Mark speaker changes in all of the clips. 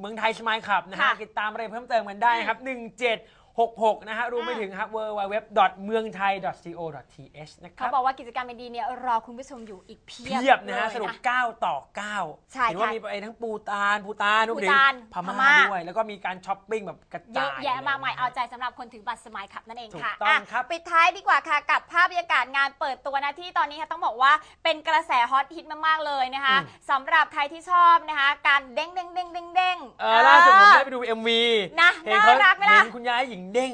Speaker 1: เมืองไทยสมายขับนะฮะติดตามอะไรายเพิ่มเติมกันได้นะครับ 17 1766 นะฮะรวมไปถึงครับ www เมืองไทย co th นะค
Speaker 2: เขา
Speaker 1: รับ
Speaker 2: บอกว่ากิจกรรมดีๆเนี่ยรอคุณผู้ชมอยู่อีกเพียบ
Speaker 1: เพียบนะฮะ
Speaker 2: เลย
Speaker 1: สรุป 9 ต่อ 9
Speaker 2: ใช่
Speaker 1: เห็นว่า
Speaker 2: ค่ะ
Speaker 1: มีไปทั้งปูตานปูตานรวมไปถึ
Speaker 2: ปู
Speaker 1: ง
Speaker 2: ตาน
Speaker 1: พม่า
Speaker 2: พม่า
Speaker 1: ด้วย แล้วก็มีการช้อปปิ้งแบบกระ
Speaker 2: เย
Speaker 1: จา
Speaker 2: อะ
Speaker 1: ย
Speaker 2: แยะมากมาย
Speaker 1: ล
Speaker 2: เอาใจสำหรับคนถือบัตรสมัยขับนั่นเอง
Speaker 1: ถูก
Speaker 2: ค่ะ
Speaker 1: ต้อง
Speaker 2: อะ
Speaker 1: ครับ
Speaker 2: ปิดท้ายดีกว่าค่ะกับภาพบรรยากาศงานเปิดตัวนะที่ตอนนี้ค่ะต้องบอกว่าเป็นกระแสฮอตฮิตมากๆเลยนะคะ
Speaker 1: อืม
Speaker 2: สำหรับใครที่ชอบนะคะการเด้งเด้งเด้งเด้งเด้ง
Speaker 1: เออล่าสุดผมได้ไปดู MV
Speaker 2: นะ
Speaker 1: เห็น
Speaker 2: น่า
Speaker 1: เขา
Speaker 2: รักไหมล่ะ
Speaker 1: เห็นคุณยายหญิงเด้ง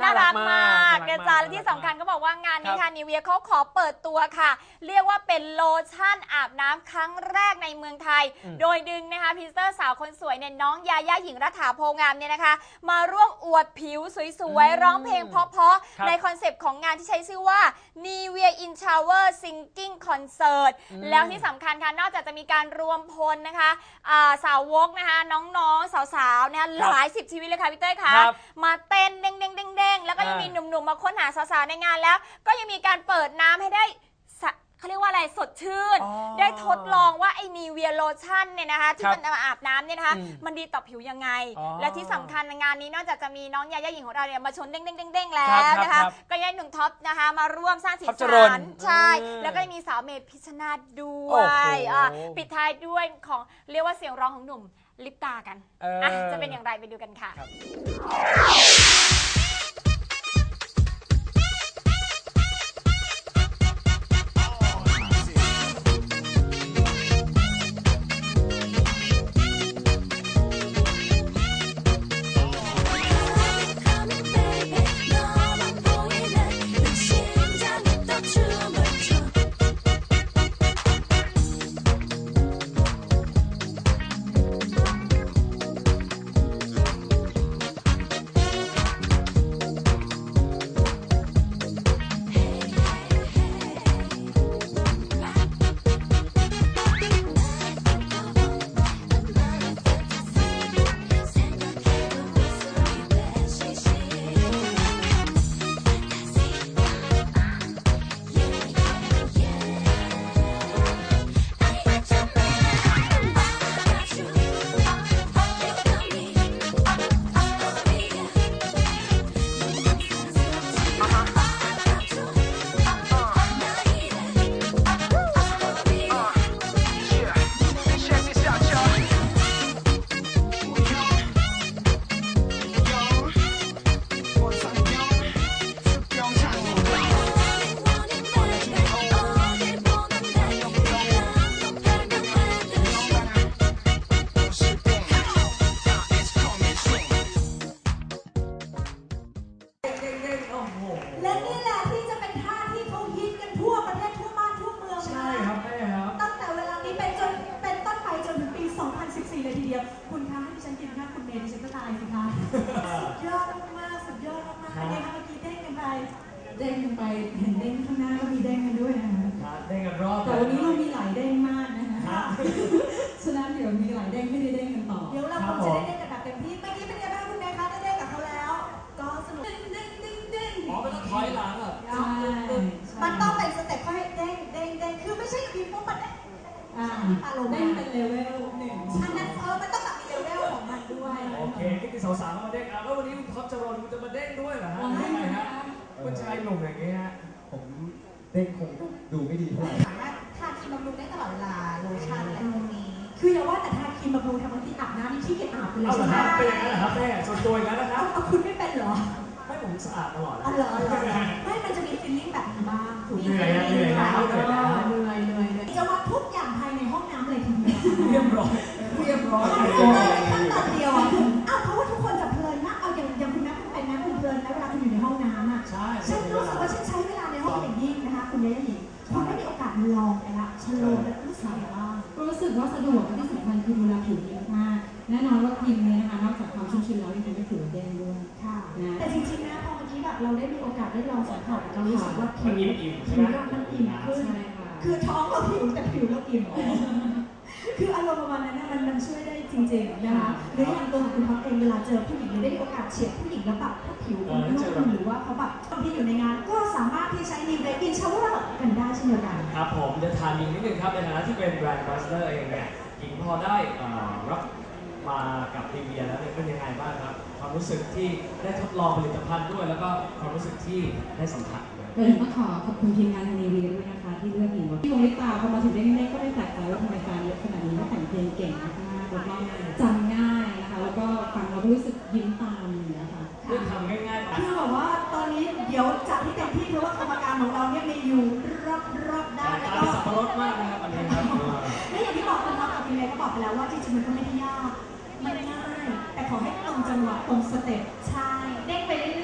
Speaker 2: น่ารักมาก
Speaker 1: น่
Speaker 2: เดี๋ยว
Speaker 1: รั
Speaker 2: จ้า
Speaker 1: มา
Speaker 2: และที่สำคัญก็บอกว่างานนี้
Speaker 1: ครั
Speaker 2: ค่ะ
Speaker 1: บ
Speaker 2: นิเวียเขาขอเปิดตัวค่ะ เรียกว่าเป็นโลชั่นอาบน้ำครั้งแรกในเมืองไทย
Speaker 1: อืม
Speaker 2: โดยดึงนะคะพรีเซนเตอร์สาวคนสวยเนี่ยน้องยาย่าหญิงรัฐาโพงามเนี่ยนะคะ มาร่วมอวดผิวสวยๆ ร้องเพลงเพราะ
Speaker 1: ครับ
Speaker 2: ๆ ในคอนเซปต์ของงานที่ใช้ชื่อว่า Nivea in Shower Singing Concert
Speaker 1: อืม
Speaker 2: แล้วที่สำคัญค่ะ นอกจากจะมีการรวมพลนะคะอ่าสาวกนะคะ น้องๆ สาวๆนะคะหลายสิบชีวิตเลยค่ะพี่เต้ยค่ะ
Speaker 1: ครับ
Speaker 2: มาเต้นเด้งเด้งเด้งเด้งแล้วก็ยัง
Speaker 1: อ่ามี
Speaker 2: มีหนุ่มๆมาค้นหาสาวๆในงานแล้ว ก็ยังมีการเปิดน้ำให้ได้สะเขาเรียกว่าอะไรสดชื่น
Speaker 1: อ๋อ
Speaker 2: ได้ทดลองว่าไอ้นีเวียโลชั่นเนี่ยนะคะที่
Speaker 1: ครับ
Speaker 2: มันเอามาอาบน้ำเนี่ยนะคะ
Speaker 1: อืม
Speaker 2: มันดีต่อผิวยังไง
Speaker 1: อ๋อ
Speaker 2: และที่สำคัญในงานนี้นอกจากจะมีน้องยาย่าหญิงของเราเนี่ยมาชนเด้งเด้งเด้งเด้งแล้
Speaker 1: ครับ
Speaker 2: วนะ
Speaker 1: ครั
Speaker 2: คะ
Speaker 1: บ
Speaker 2: ก็ยังหนุ่มท็อปนะคะ มาร่วมสร้างสี
Speaker 1: ท็อปจ
Speaker 2: สั
Speaker 1: รน
Speaker 2: นใช่
Speaker 1: อืม
Speaker 2: แล้วก็ยังมีสาวเมย์พิชชนาธิ์ด้ว
Speaker 1: โอ้โห
Speaker 2: ยอะปิดท้ายด้วยของเรียกว่าเสียงร้องของหนุ่มลิปตากัน
Speaker 1: เอออะ
Speaker 2: จะเป็นอย่างไรไปดูกันค่ะ
Speaker 1: ครับ
Speaker 3: จรนคุณจะมาเด้งด้วยเหรอฮะยังไงฮะคุณชายหนุ่มอย่างงี้ฮะ
Speaker 4: ผมเด้งคงดูไม่ดีเท่าไหร่
Speaker 5: สามารถทาครีมบำรุงได้ตลอดเวลาโลชั่นอะไรพวกนี้ คืออย่าว่าแต่ทาครีมบำรุงทำบางทีอาบน้ำนี่ขี้เกียจอาบไปเลย
Speaker 3: เอาเหร
Speaker 5: ใช่
Speaker 3: อ
Speaker 5: ไหม
Speaker 3: ครับเป็นอย่างนั้นเหรอครับแม่ส่วนตัวอย่างนั้นนะครั
Speaker 5: เอา
Speaker 3: บ
Speaker 5: เอาคุณไม่เป็นเหรอ
Speaker 3: ไม่ผมสะอาดตลอด
Speaker 5: อ๋อเหรอเหรอเหรอไม่มันจะมีฟีลลิ่งแบบนี้บ้างถูก
Speaker 3: เหนื่อยอะเหนื่อยแล้วเหนื่อยแล้ว
Speaker 5: สึกว่าสะ
Speaker 6: ดวกและที่สำคัญคือดูแลผิวดีมากแน่นอนว่าครีมนี้นะคะนอกจากความชุ่มชื้นแล้วยังทำให้ผิวเด้งด้วย
Speaker 5: ค่ะ
Speaker 6: นะ
Speaker 5: แต่จริงๆนะพอเมื่อกี้แบบเราได้มีโอกาสได้ลองสัมผัสเรารู้สึกว่าผิ
Speaker 3: มัน
Speaker 5: ว
Speaker 3: อิ่มๆใช่
Speaker 5: ผิ
Speaker 3: ไห
Speaker 5: ว
Speaker 3: ม
Speaker 5: เรามันอิ่มขึ้น
Speaker 6: ใช่ค่ะ
Speaker 5: คือท้องเราผิวแต่ผิวเราอิ่ม คืออารมณ์ประมาณนั้นนะมันมันช่วยได้จริงๆนะคะหรืออย่างตัวของคุณท็อปเองเวลาเจอผู้หญิงหรือได้มีโอกาสเฉียดผู้หญิงแล้วแบบถ้าผิวเขานุ่มหรือว่าเขาแบบบางทีอยู่ในงานก็สามารถที่ใช้นิวเวกินชาวเวอร์กันได้เช่นเดียวกัน
Speaker 3: ครับผมจะทานอีกนิดนึงครับในฐานะที่เป็นแบรนด์บัสเตอร์เองเนี่ยหญิงพอได้เอ่อรับมากับทีวีแล้วเนี่ยเป็นยังไงบ้างครับ ความรู้สึกที่ได้ทดลองผลิตภัณฑ์ด้วย แล้วก็ความรู้สึกที่ได้สัมผัสด้วย
Speaker 6: เออก็ขอขอบคุณทีมงานนีวีด้วยนะคะ ที่เลือกหญิงที่วงลิปตาพอมาถึงเด้งเด้งก็ได้แปลกใจว่าทำไมการเยอะขนาดนี้ก็แต่งเพลงเก่งมากๆแล้วก็จำง่ายนะคะ แล้วก็ฟังเราก็รู้สึกยิ้มตามอย่างเงี้ยค่ะ
Speaker 3: ด้วยคำง่ายๆ
Speaker 5: คือแบบว่าตอนนี้เดี๋ยวจัดที่เต็มที่เพราะว่ากรรมการของเราเนี่ยมีอยู่รอบรอบๆด้านแล้ว
Speaker 3: ตา
Speaker 5: ก็
Speaker 3: สับปะรดมากนะครับอันนี้ครับ
Speaker 5: และอย่างที่บอกคุณท็อปกับคุณเมย์ก็บอกไปแล้วว่าจริงๆมันก็ไม่ได้ยากมันง่าย จังหวะตรงสเต็ปใช่ เด้งไปเรื่อย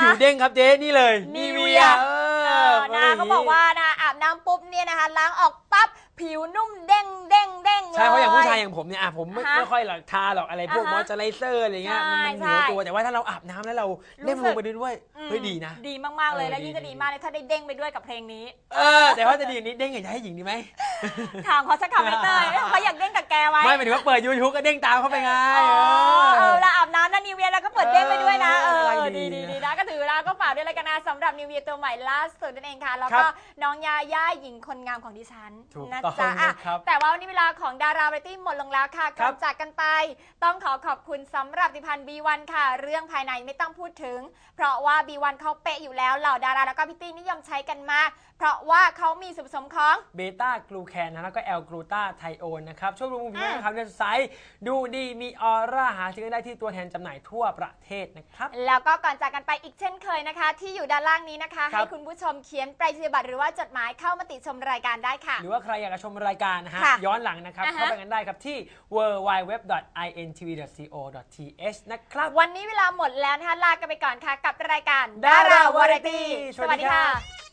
Speaker 1: ผิวเด้งครับเจ๊นี่เลย
Speaker 2: นี
Speaker 1: Nivea
Speaker 2: เวีย
Speaker 1: เอ
Speaker 2: เอ
Speaker 1: อ
Speaker 2: อนะเขาบอกว่านะอาบน้ำปุ๊บเนี่ยนะคะล้างออก
Speaker 1: ช่เพราะอย่างผู้ชายอย่างผมเนี่ยอะผมไม่
Speaker 2: ฮะ
Speaker 1: ไม่ค่อยหลักทาหรอกอะไรพวก
Speaker 2: อ่าฮะ
Speaker 1: มอยเจอไรเซอร์อะไรเงี้ยมันมันเห
Speaker 2: ใช่
Speaker 1: นียว
Speaker 2: ใช่
Speaker 1: ตัวแต่ว่าถ้าเราอาบน้ำแล้วเรา
Speaker 2: รู้
Speaker 1: เล่ม
Speaker 2: สึ
Speaker 1: ล
Speaker 2: ก
Speaker 1: งไปด้วย
Speaker 2: อืม
Speaker 1: เฮ้ยดีนะ
Speaker 2: ดีมากๆเลย
Speaker 1: เออ
Speaker 2: แล้วยิ่ง
Speaker 1: ดี
Speaker 2: จะ
Speaker 1: ดี
Speaker 2: ดีมากเลยถ้าได้เด้งไปด้วยกับเพลงนี้
Speaker 1: เออแต่ว่าจะดีอย่างนี้เด้งอย่างจะให้หญิงดีไหม
Speaker 2: ถามเขาสักคำไม่เตยเขาอยากเด้งกับแกไหม
Speaker 1: ไม่หมายถึงว่าเปิดยูทูบก็เด้งตามเข้าไปไง
Speaker 2: อ๋อ
Speaker 1: เอ
Speaker 2: เอ
Speaker 1: อ
Speaker 2: อแล้วอาบน้ำนะนิวเวียแล้วก็เปิดเด้งไปด้วยนะ
Speaker 1: เอ
Speaker 2: เอ
Speaker 1: อ
Speaker 2: อ
Speaker 1: น่ารักดี
Speaker 2: ดีดี
Speaker 1: นะ
Speaker 2: ดีนะก็ถือแล้วก็ฝากด้วยแล้วกันนะสำหรับนิวเวียตัวใหม่ล่าสุดนั่นเองค่ะ แล้ว
Speaker 1: ครั
Speaker 2: ก็
Speaker 1: บ
Speaker 2: น้องยาย่าหญิงคนงามของดิฉัน
Speaker 1: ถูก
Speaker 2: นะ
Speaker 1: ต้อง
Speaker 2: จ๊ะอะ
Speaker 1: นะครับ
Speaker 2: แต่ว่าวันนี้เวลาของดาราเรตตี้หมดลงแล้วค่ะ
Speaker 1: ครั
Speaker 2: ก่อบ นจากกันไป ต้องขอขอบคุณสำหรับดิพันธ์ B1 ค่ะ เรื่องภายในไม่ต้องพูดถึง เพราะว่า B1 เขาเป๊ะอยู่แล้วเหล่าดาราแล้วก็พิตตี้นิยมใช้กันมาก เพราะว่าเขามีส่วนผสมของ
Speaker 1: เบต้ากลูแคนนะแล้วก็แอลกลูตาไทโอนนะครับ ช่วยบำรุงผิว
Speaker 2: อ่า
Speaker 1: นะครับเลือดใสดูดีมีออร่าหาซื้อได้ที่ตัวแทนจำหน่ายทั่วประเทศนะครับ
Speaker 2: แล้วก็ก่อนจากกันไปอีกเช่นเคยนะคะ ที่อยู่ด้านล่างนี้นะคะ
Speaker 1: ครั
Speaker 2: ให้
Speaker 1: บ
Speaker 2: คุณผู้ชมเขียนไปรษณียบัตรหรือว่าจดหมายเข้ามาติชมรายการได้ค่ะ
Speaker 1: หรือว่าใครอยากจะชมรายการนะฮะ
Speaker 2: ค่ะ
Speaker 1: ย้อนหลังนะครับ
Speaker 2: อ่าฮะ
Speaker 1: เข้าไปกันได้ครับที่ www.intv.co.th นะครับ
Speaker 2: วันนี้เวลาหมดแล้วนะคะลากันไปก่อนค่ะกับรายการ
Speaker 1: Dara
Speaker 2: Dara
Speaker 1: Variety
Speaker 2: Variety
Speaker 1: สวัสดีครับ
Speaker 2: สวัสดีค่ะ